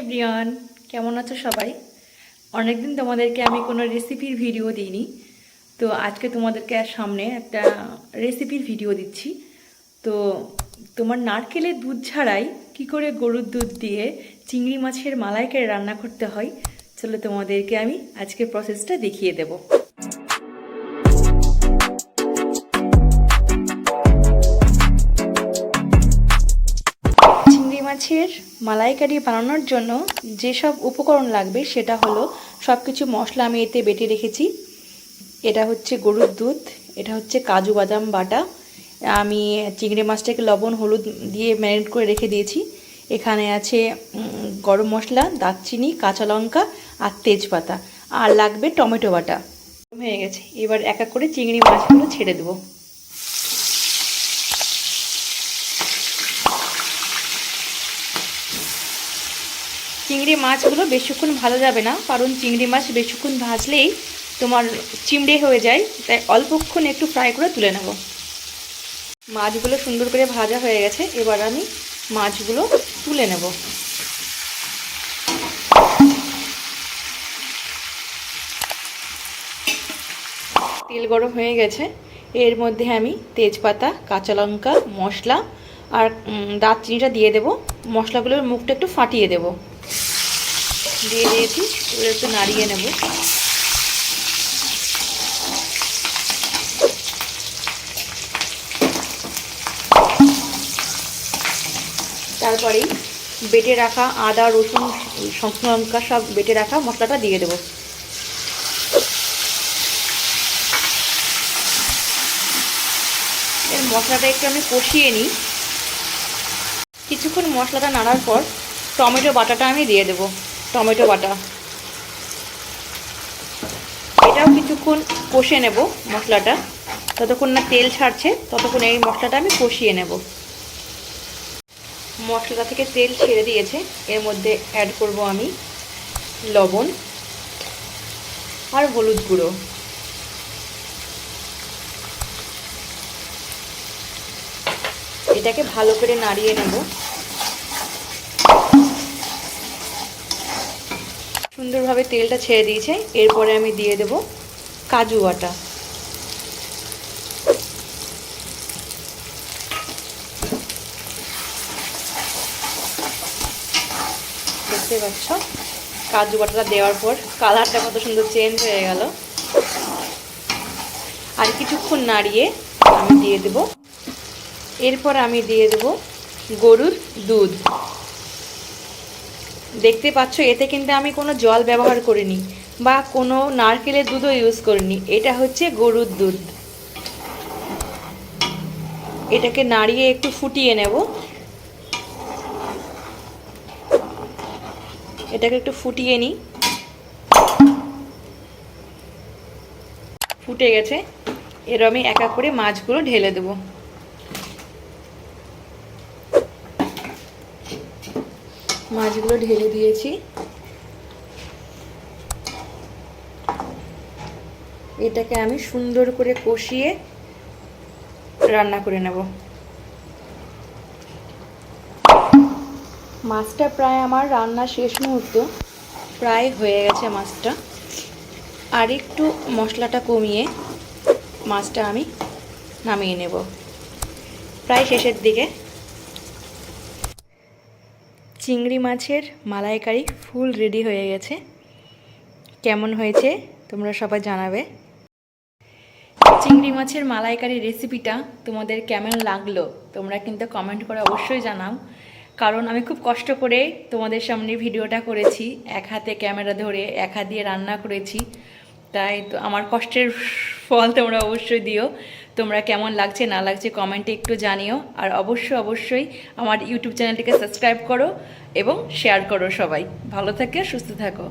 Everyone, কেমন আছো সবাই? অনেকদিন তোমাদেরকে আমি কোনো রেসিপির ভিডিও দিইনি, তো আজকে তোমাদেরকে সামনে একটা রেসিপির ভিডিও দিচ্ছি। তো তোমার নারকেলের দুধ ছাড়াই কি করে গরুর দুধ দিয়ে চিংড়ি মাছের মালাইকারি রান্না করতে হয়, চলো তোমাদেরকে আমি আজকে প্রসেসটা দেখিয়ে দেবো। মাছের মালাইকারি বানানোর জন্য যেসব উপকরণ লাগবে সেটা হলো সব কিছু মশলা আমি এতে বেটে রেখেছি। এটা হচ্ছে গরুর দুধ, এটা হচ্ছে কাজু বাদাম বাটা। আমি চিংড়ি মাছটাকে লবণ, হলুদ দিয়ে ম্যারিনেট করে রেখে দিয়েছি। এখানে আছে গরম মশলা, দারচিনি, কাঁচা লঙ্কা আর তেজপাতা। আর লাগবে টমেটো বাটা। হয়ে গেছে। এবার এক এক করে চিংড়ি মাছগুলো ছেড়ে দেবো। চিংড়ি মাছগুলো বেশিক্ষণ ভালো যাবে না, কারণ চিংড়ি মাছ বেশিক্ষণ ভাজলেই তোমার চিমড়ে হয়ে যায়। তাই অল্পক্ষণ একটু ফ্রাই করে তুলে নেব। মাছগুলো সুন্দর করে ভাজা হয়ে গেছে, এবার আমি মাছগুলো তুলে নেব। তেল গরম হয়ে গেছে, এর মধ্যে আমি তেজপাতা, কাঁচা লঙ্কা, মশলা আর দারচিনিটা দিয়ে দেব। মশলাগুলোর মুখটা একটু ফাটিয়ে দেব। দিয়ে দিয়েছি, এবার একটু নাড়িয়ে নেব। তারপরেই বেটে রাখা আদা, রসুন, শুকনো লঙ্কা সব বেটে রাখা মশলাটা দিয়ে দেবো। এর মশলাটা একটু আমি কষিয়ে নিই। কিছুক্ষণ মশলাটা নাড়ার পর টমেটো, বাটাটা আমি দিয়ে দেব। টমেটো বাটা। এটাও কিছুক্ষণ কষে নেব মশলাটা। ততক্ষণ না তেল ছাড়ছে, ততক্ষণ এই মশলাটা আমি কষিয়ে নেব। মশলাটা থেকে তেল ছেড়ে দিয়েছে, এর মধ্যে অ্যাড করব আমি লবণ আর হলুদ গুঁড়ো। এটাকে ভালো করে নাড়িয়ে নেব। সুন্দরভাবে তেলটা ছেড়ে দিয়েছে। এরপরে আমি দিয়ে দেব কাজু বাটা। দেখতে পাচ্ছ? কাজু বাটাটা দেওয়ার পর কালারটা কত সুন্দর চেঞ্জ হয়ে গেল। আর কিছুক্ষণ নাড়িয়ে আমি দিয়ে দেব। এরপর আমি দিয়ে দেব গরুর দুধ। দেখতে পাচ্ছ, এতে কিন্তু আমি কোনো জল ব্যবহার করিনি বা কোনো নারকেলের দুধও ইউজ করিনি। এটা হচ্ছে গরুর দুধ। এটাকে নাড়িয়ে একটু ফুটিয়ে নেব। এটাকে একটু ফুটিয়ে নিই। ফুটে গেছে। এর আমি এক এক করে মাছগুলো ঢেলে দেবো। মাছগুলো ঢেলে দিয়েছি। এটাকে আমি সুন্দর করে কষিয়ে রান্না করে নেব। মাছটা প্রায় আমার রান্না শেষ মুহূর্ত। প্রায় হয়ে গেছে মাছটা। আর একটু মশলাটা কমিয়ে মাছটা আমি নামিয়ে নেব। প্রায় শেষের দিকে চিংড়ি মাছের মালাইকারি ফুল রেডি হয়ে গেছে। কেমন হয়েছে তোমরা সবাই জানাবে। চিংড়ি মাছের মালাইকারি রেসিপিটা তোমাদের কেমন লাগল তোমরা কিন্তু কমেন্ট করে অবশ্যই জানাও। কারণ আমি খুব কষ্ট করে তোমাদের সামনে ভিডিওটা করেছি, এক হাতে ক্যামেরা ধরে, এক হাত দিয়ে রান্না করেছি। তাই তো আমার কষ্টের ফল তোমরা অবশ্যই দিও। তোমরা কেমন লাগছে না লাগছে কমেন্টে একটু জানিও। আর অবশ্যই অবশ্যই আমার ইউটিউব চ্যানেলটিকে সাবস্ক্রাইব করো। এবং শেয়ার করো সবাই। ভালো থাকে সুস্থ থাকো।